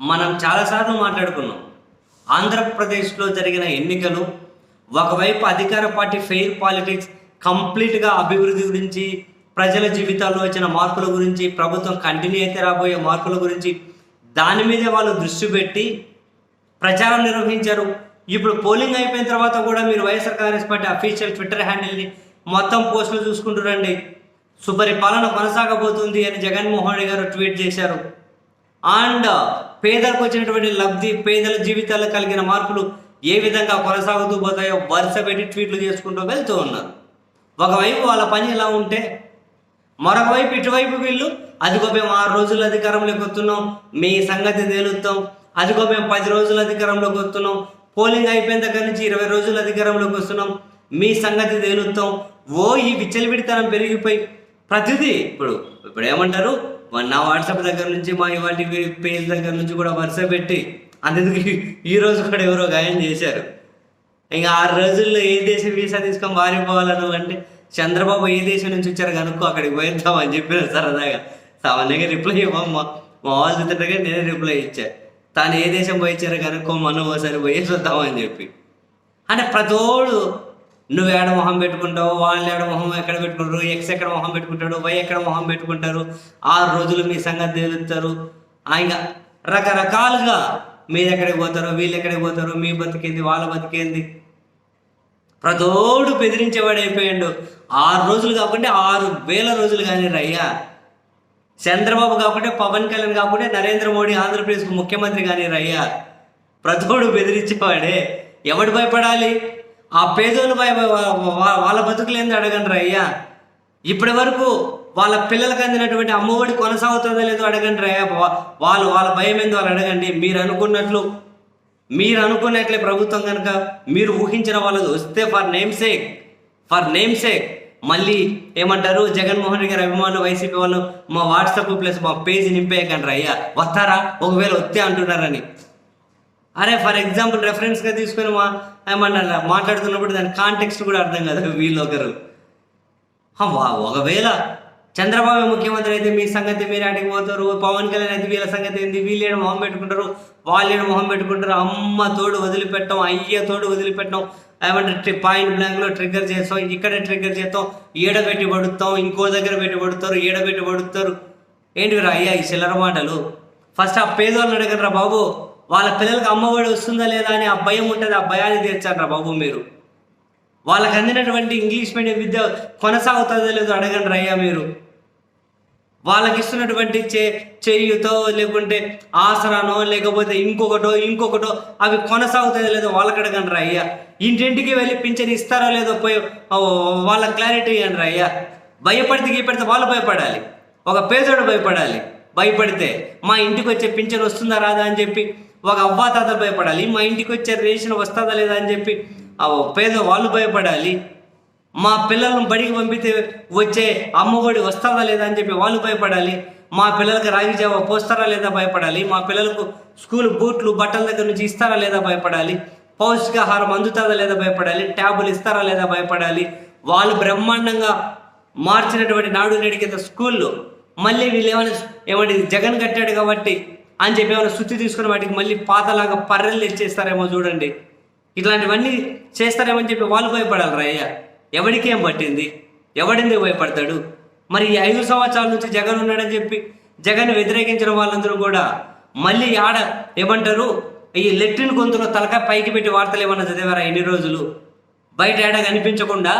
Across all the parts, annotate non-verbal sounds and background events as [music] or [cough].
మనం చాలాసార్లు మాట్లాడుకున్నాం. ఆంధ్రప్రదేశ్లో జరిగిన ఎన్నికలు ఒకవైపు అధికార పార్టీ ఫెయిర్ పాలిటిక్స్ కంప్లీట్గా అభివృద్ధి గురించి ప్రజల జీవితాల్లో వచ్చిన మార్పుల గురించి ప్రభుత్వం కంటిన్యూ అయితే రాబోయే మార్పుల గురించి దాని మీద వాళ్ళు దృష్టి పెట్టి ప్రచారం నిర్వహించారు. ఇప్పుడు పోలింగ్ అయిపోయిన తర్వాత కూడా మీరు YSR Congress party official Twitter హ్యాండిల్ని మొత్తం పోస్టులు చూసుకుంటురండి సుపరిపాలన కొనసాగబోతుంది అని జగన్మోహన్ రెడ్డి గారు ట్వీట్ చేశారు. అండ్ పేదలకు వచ్చినటువంటి లబ్ధి పేదల జీవితాల్లో కలిగిన మార్పులు ఏ విధంగా కొనసాగుతూ పోతాయో వరుస పెట్టి ట్వీట్లు చేసుకుంటూ వెళ్తూ ఉన్నారు. ఒకవైపు వాళ్ళ పని ఎలా ఉంటే మరొక వైపు ఇటువైపు వీళ్ళు అదిగో మేము ఆరు రోజులు అధికారంలోకి వస్తున్నాం మీ సంగతి తేలుస్తాం అదిగో మేము పది రోజులు అధికారంలోకి వస్తున్నాం పోలింగ్ అయిపోయిన దగ్గర నుంచి ఇరవై రోజులు అధికారంలోకి వస్తున్నాం మీ సంగతి తేలుస్తాం ఓ ఈ విచ్చలవిడితనం పెరిగిపోయి ప్రతిదీ ఇప్పుడు ఇప్పుడు ఏమంటారు? నా వాట్సాప్ దగ్గర నుంచి మా ఇవాటి పేజ్ దగ్గర నుంచి కూడా వరుస పెట్టి అందుకు ఈ రోజు కూడా ఎవరో గాయం చేశారు. ఇంకా ఆరు రోజుల్లో ఏ దేశం వీసా తీసుకొని మారిపోవాలను అంటే చంద్రబాబు ఏ దేశం నుంచి వచ్చారు కనుక్కో అక్కడికి పోయిద్దాం అని చెప్పిన సరదాగా. సామాన్యంగా రిప్లై ఇవ్వమ్మా మా వాళ్ళు చూస్తుండగా నేనే రిప్లై ఇచ్చా. తాను ఏ దేశం పోయిచ్చారు కనుక్కో మనం ఒకసారి పోయేసి వద్దామని చెప్పి. అంటే ప్రతోడు నువ్వు ఏడ మొహం పెట్టుకుంటావు వాళ్ళు ఏడ మొహం ఎక్కడ పెట్టుకుంటారు ఎక్స్ ఎక్కడ మొహం పెట్టుకుంటాడు వై ఎక్కడ మొహం పెట్టుకుంటారు ఆరు రోజులు మీ సంగతి తెలుస్తారు ఆయన రకరకాలుగా మీరు ఎక్కడికి పోతారో వీళ్ళు ఎక్కడికి పోతారో మీ బతికేంది వాళ్ళ బతికేంది? ప్రతోడు బెదిరించేవాడు అయిపోయాడు. ఆరు రోజులు కాకుండా ఆరు వేల రోజులు కానీ రయ్యా. చంద్రబాబు కాకుండా పవన్ కళ్యాణ్ కాకుండా నరేంద్ర మోడీ ఆంధ్రప్రదేశ్కు ముఖ్యమంత్రి కానీ రయ్యా. ప్రతోడు బెదిరించేవాడే. ఎవడు భయపడాలి? ఆ పేదోళ్ళు భయ వాళ్ళ బతుకులేంది అడగండి అయ్యా? ఇప్పటి వరకు వాళ్ళ పిల్లలకు అందినటువంటి అమ్మఒడి కొనసాగుతుందో లేదో అడగండి రయ్యా వాళ్ళు వాళ్ళ భయం ఏందో వాళ్ళు అడగండి. మీరు అనుకున్నట్లు మీరు అనుకున్నట్లే ప్రభుత్వం కనుక మీరు ఊహించిన వాళ్ళది వస్తే for name sake for name sake మళ్ళీ ఏమంటారు? జగన్మోహన్ రెడ్డి గారి అభిమానులు వైసీపీ వాళ్ళు మా వాట్సాప్ ప్లస్ మా పేజ్ నింపేయకండి అయ్యా. వస్తారా? ఒకవేళ వస్తే అంటున్నారని. అరే ఫర్ ఎగ్జాంపుల్ రెఫరెన్స్గా తీసుకొని మా ఏమన్నా మాట్లాడుతున్నప్పుడు దాని కాంటెక్స్ట్ కూడా అర్థం కాదు. [laughs] వీళ్ళు ఒకరు. వా- ఒకవేళ చంద్రబాబు ముఖ్యమంత్రి అయితే మీ సంగతి మీరు ఆడికి పోతారు పవన్ కళ్యాణ్ అయితే వీళ్ళ సంగతి ఏంది? వీళ్ళు మొహం పెట్టుకుంటారు. వాళ్ళు మొహం పెట్టుకుంటారు. అమ్మ తోడు వదిలిపెట్టాం అయ్య తోడు వదిలిపెట్టాం. ఏమంటే పాయింట్ బ్లాంక్లో ట్రిగ్గర్ చేస్తాం. ఇక్కడ ట్రిగ్గర్ చేస్తాం. ఈడ పెట్టి పడుతాం. ఇంకో దగ్గర పెట్టి పడుతారు. ఈడ పెట్టి పడుతారు. ఏంటి రా అయ్యా ఈ చిల్లర మాటలు? ఫస్ట్ ఆ పేదోళ్ళని అడగరా బాబు. వాళ్ళ పిల్లలకు అమ్మఒడి వస్తుందా లేదా అని ఆ భయం ఉంటుంది ఆ భయాన్ని తీర్చారా బాబు మీరు. వాళ్ళకి అందినటువంటి ఇంగ్లీష్ మీడియం విద్య కొనసాగుతుందో లేదో అడగండి రయ్యా మీరు. వాళ్ళకి ఇస్తున్నటువంటి చే చేయుతో లేకుంటే ఆసరానో లేకపోతే ఇంకొకటో ఇంకొకటో అవి కొనసాగుతుందో లేదో వాళ్ళకి అడగండి అయ్యా. ఇంటింటికి వెళ్ళి పింఛన్ ఇస్తారో లేదో పోయి వాళ్ళ క్లారిటీ ఇవ్వండి అయ్యా. భయపడితే గీపడితే వాళ్ళు భయపడాలి. ఒక పేదోడు భయపడాలి. భయపడితే మా ఇంటికి వచ్చే పింఛన్ వస్తుందా రాదా అని చెప్పి ఒక అవ్వాతాతలు భయపడాలి మా ఇంటికి వచ్చే రేషన్ వస్తుందా లేదా అని చెప్పి ఆ పేద వాళ్ళు భయపడాలి. మా పిల్లలను బడికి పంపితే వచ్చే అమ్మఒడి వస్తుందా లేదా అని చెప్పి వాళ్ళు భయపడాలి. మా పిల్లలకు రాగి జావ పోస్తారా లేదా భయపడాలి. మా పిల్లలకు స్కూల్ బూట్లు బట్టల దగ్గర నుంచి ఇస్తారా లేదా భయపడాలి. పౌష్టికాహారం అందుతుందా లేదా భయపడాలి. ట్యాబులు ఇస్తారా లేదా భయపడాలి. వాళ్ళు బ్రహ్మాండంగా మార్చినటువంటి నాడు నేడు కింద స్కూల్లో మళ్ళీ వీళ్ళు ఏమైనా ఏమంటే జగన్ కట్టాడు కాబట్టి అని చెప్పి ఏమైనా శుద్ధి తీసుకుని వాటికి మళ్ళీ పాతలాగా పర్రెలు ఇచ్చేస్తారేమో చూడండి. ఇట్లాంటివన్నీ చేస్తారేమో అని చెప్పి వాళ్ళు భయపడాలి రయ్య ఎవడికేం పట్టింది? ఎవడెందుకు భయపడతాడు? మరి ఈ ఐదు సంవత్సరాల నుంచి జగన్ ఉన్నాడని చెప్పి జగన్ వ్యతిరేకించిన వాళ్ళందరూ కూడా మళ్ళీ ఆడ ఏమంటారు? ఈ లెట్రిన్ గొంతులో తలకాయ పైకి పెట్టి వార్తలు ఏమన్నా చదివారా ఎన్ని రోజులు? బయట ఏడ కనిపించకుండా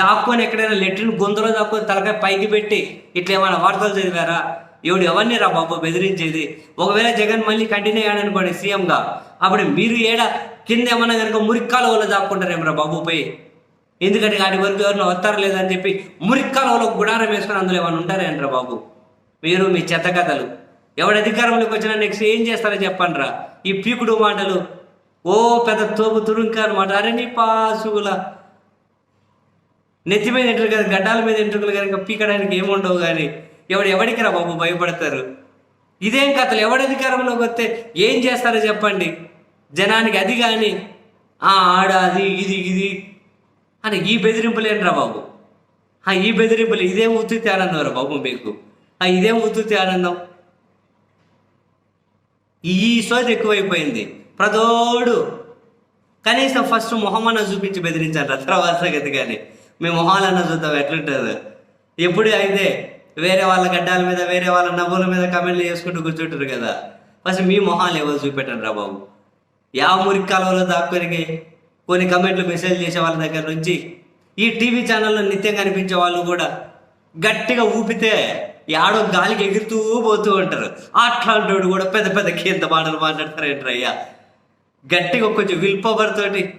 దాక్కొని ఎక్కడైనా లెట్రిన్ గొంతులో దాక్కొని తలకాయ పైకి పెట్టి ఇట్లా ఏమైనా వార్తలు చదివారా? ఎవడు ఎవరిని రా బాబు బెదిరించేది? ఒకవేళ జగన్ మళ్ళీ కంటిన్యూ అయ్యాడనుకోండి సీఎంగా. అప్పుడు మీరు ఏడ కింద ఏమన్నా కనుక మురిక్కాల వాళ్ళు దాక్కుంటారేమరా బాబు పోయి. ఎందుకంటే వాటి వరకు ఎవరిని వస్తారా లేదని చెప్పి మురిక్కాల వాళ్ళు గుడారం వేసుకొని అందులో ఏమైనా ఉంటారేంట్రా బాబు. మీరు మీ చెత్త కథలు. ఎవడు అధికారంలోకి వచ్చినా నెక్స్ట్ ఏం చేస్తారో చెప్పండి రా. ఈ పీకుడు మాటలు ఓ పెద్ద తోపు తురుంక అనమాట అరే నీ పాసుగుల. నెత్తి మీద ఎంట్రుకలు కదా గడ్డాల మీద ఎంట్రుకలు కనుక పీకడానికి ఏముండవు కానీ ఎవడు ఎవడికి రా బాబు భయపడతారు? ఇదేం కథలు? ఎవడి అధికారంలోకి వస్తే ఏం చేస్తారో చెప్పండి. జనానికి అది కానీ ఆ ఆడ అది ఇది ఇది అని ఈ బెదిరింపులు బాబు? ఆ ఈ బెదిరింపులు ఇదేం ఉత్తుతి ఆనందం రా బాబు మీకు. ఆ ఇదేం ఉత్తుతి ఆనందం. ఈ సోది ఎక్కువైపోయింది. ప్రదోడు. కనీసం ఫస్ట్ మొహమన్న చూపించి బెదిరించారు తర్వాత సంగతి కానీ మీ మొహాలన్న చూద్దాం ఎట్లుంటుంది. ఎప్పుడు అయితే వేరే వాళ్ళ గడ్డాల మీద వేరే వాళ్ళ నవ్వుల మీద కమెంట్లు చేసుకుంటూ కూర్చుంటారు కదా. ఫస్ట్ మీ మొహాలు ఎవరు చూపెట్టండి రా బాబు. యా మురికి కాలువలో దాక్కొని కొన్ని కమెంట్లు మెసేజ్ చేసే వాళ్ళ దగ్గర నుంచి ఈ టీవీ ఛానల్లో నిత్యం కనిపించే వాళ్ళు కూడా గట్టిగా ఊపితే యాడో గాలికి ఎగురుతూ పోతూ ఉంటారు. అట్లాంటి కూడా పెద్ద పెద్ద కింద మాటలు మాట్లాడతారు అయ్యా. గట్టిగా కొంచెం విల్ పవర్ తోటి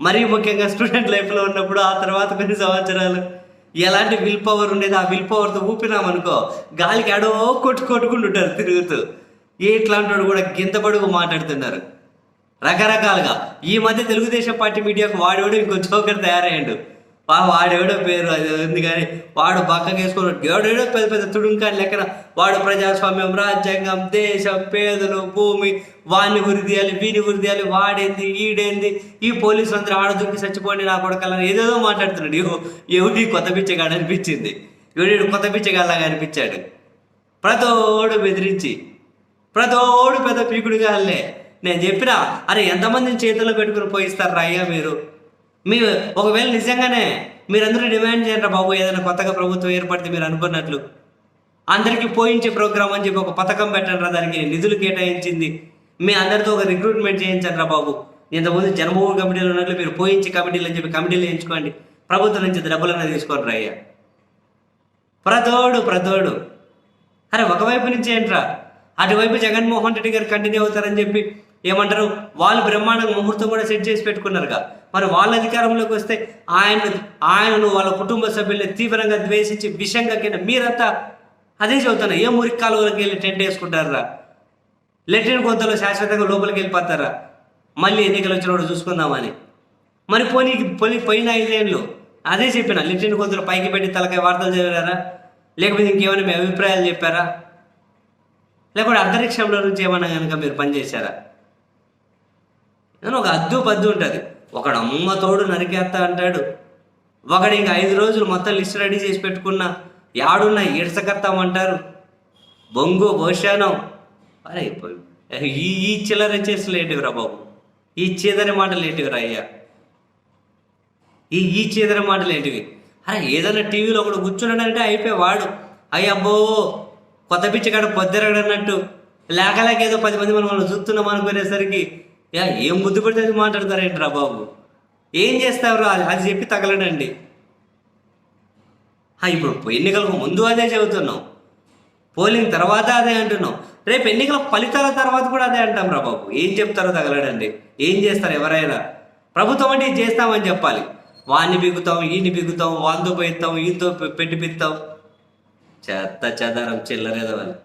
మరీ ముఖ్యంగా స్టూడెంట్ లైఫ్లో ఉన్నప్పుడు ఆ తర్వాత కొన్ని సంవత్సరాలు ఎలాంటి విల్ పవర్ ఉండేది? ఆ విల్ పవర్తో ఊపినామనుకో గాలికి అడో కొట్టు కొట్టుకుంటుంటారు తిరుగుతూ. ఇట్లాంటి కూడా గింత పడుగు మాట్లాడుతున్నారు. రకరకాలుగా. ఈ మధ్య తెలుగుదేశం పార్టీ మీడియాకు వాడేవాడు ఇంకో జోకర్ తయారయ్యాడు. వాడేడో పేరు అది ఉంది కానీ వాడు పక్కకి వేసుకున్నాడు ఎవడేడో పెద్ద పెద్ద తుడుంకాని లెక్కన వాడు ప్రజాస్వామ్యం రాజ్యాంగం దేశం పేదలు భూమి వాడిని ఉరిదీయాలి వీని ఉరిదీయాలి వాడేంది ఈడేంది ఈ పోలీసులు అందరూ ఆడ దుక్కి చచ్చిపోండి నా కొడకల్లని ఏదేదో మాట్లాడుతున్నాడు. ఇగో ఎవడి కొత్త పిచ్చగాడు అనిపించింది. ఎవడి కొత్త పిచ్చగాళ్ళగా అనిపించాడు. ప్రతోడు బెదిరించి ప్రతోడు పెద్ద పీకుడుగాళ్ళే. నేను చెప్పినా అరే ఎంతమందిని చేతుల్లో పెట్టుకుని పోయిస్తారు అయ్యా మీరు? మీరు ఒకవేళ నిజంగానే మీరందరూ డిమాండ్ చేయండి బాబు ఏదైనా కొత్తగా ప్రభుత్వం ఏర్పడితే మీరు అనుకున్నట్లు. అందరికీ పోయించే ప్రోగ్రామ్ అని చెప్పి ఒక పథకం పెట్టండి దానికి నిధులు కేటాయించింది. మీ అందరితో ఒక రిక్రూట్మెంట్ చేయించండి రా బాబు. ఇంతకుముందు జన్మభూమి కమిటీలు ఉన్నట్లు మీరు పోయించి కమిటీలు అని చెప్పి కమిటీలు ఎంచుకోండి ప్రభుత్వం నుంచి డబ్బులన్నా తీసుకోండి అయ్యా. ప్రతోడు ప్రతోడు. అరే ఒకవైపు నుంచి ఏంట్రా? అటువైపు జగన్మోహన్ రెడ్డి గారు కంటిన్యూ అవుతారని చెప్పి ఏమంటారు? వాళ్ళు బ్రహ్మాండంగా ముహూర్తం కూడా సెట్ చేసి పెట్టుకున్నారుగా. మరి వాళ్ళ అధికారంలోకి వస్తే ఆయన ఆయనను వాళ్ళ కుటుంబ సభ్యుల్ని తీవ్రంగా ద్వేషించి విషంగా కింద మీరంతా అదే చెబుతున్నా ఏ మురికి కాలువలకి వెళ్ళి టెంట్ వేసుకుంటారా లెట్రిన్ కొంతలో శాశ్వతంగా లోపలికి వెళ్ళిపోతారా? మళ్ళీ ఎన్నికలు వచ్చినప్పుడు చూసుకుందామని. మరి పోనీ పోయి పోయిన ఐదేళ్ళు అదే చెప్పిన లెట్రిన్ కొంతలో పైకి పెట్టి తలకాయ వార్తలు చదివారా? లేకపోతే ఇంకేమైనా మీ అభిప్రాయాలు చెప్పారా? లేకపోతే అంతరిక్షంలో నుంచి ఏమన్నా కనుక మీరు పనిచేశారా? ఏదైనా ఒక అద్దు పద్దు ఉంటుంది. ఒకడు అమ్మ తోడు నరికేస్తా అంటాడు. ఒకడు ఇంక ఐదు రోజులు మొత్తం లిస్ట్ రెడీ చేసి పెట్టుకున్న యాడున్న ఈడ్చకత్తామంటారు బొంగు భోషానం అరే ఈ ఈ చిల్లర చేసి ఏంటివిరా బాబు. ఈ చీదరి మాటలు ఏంటివిరా అయ్యా. ఈ ఈ చీదరి మాటలు ఏంటివి అరే ఏదైనా టీవీలో ఒకడు కూర్చున్నాడంటే అయిపోయి వాడు. అయ్యబ్బో కొత్త పిచ్చికాడ పొద్దురగడన్నట్టు. లేక లేక ఏదో పది మంది మనం చూస్తున్నాం అనుకునేసరికి ఏం ముద్దు పెడితే అది మాట్లాడతారేంట్రా బాబు? ఏం చేస్తారు అది అది చెప్పి తగలడండి. ఇప్పుడు ఎన్నికలకు ముందు అదే చెబుతున్నాం పోలింగ్ తర్వాత అదే అంటున్నాం రేపు ఎన్నికల ఫలితాల తర్వాత కూడా అదే అంటాం రా బాబు. ఏం చెప్తారో తగలడండి. ఏం చేస్తారు ఎవరైనా? ప్రభుత్వం అంటే ఇది చేస్తామని చెప్పాలి. వాడిని బిగుతాం ఈయన్ని బిగుతాం వాళ్ళతో పోయిస్తాం ఈతో పెట్టిపిస్తాం చెత్త చెదారం చిల్లరేదో వాళ్ళు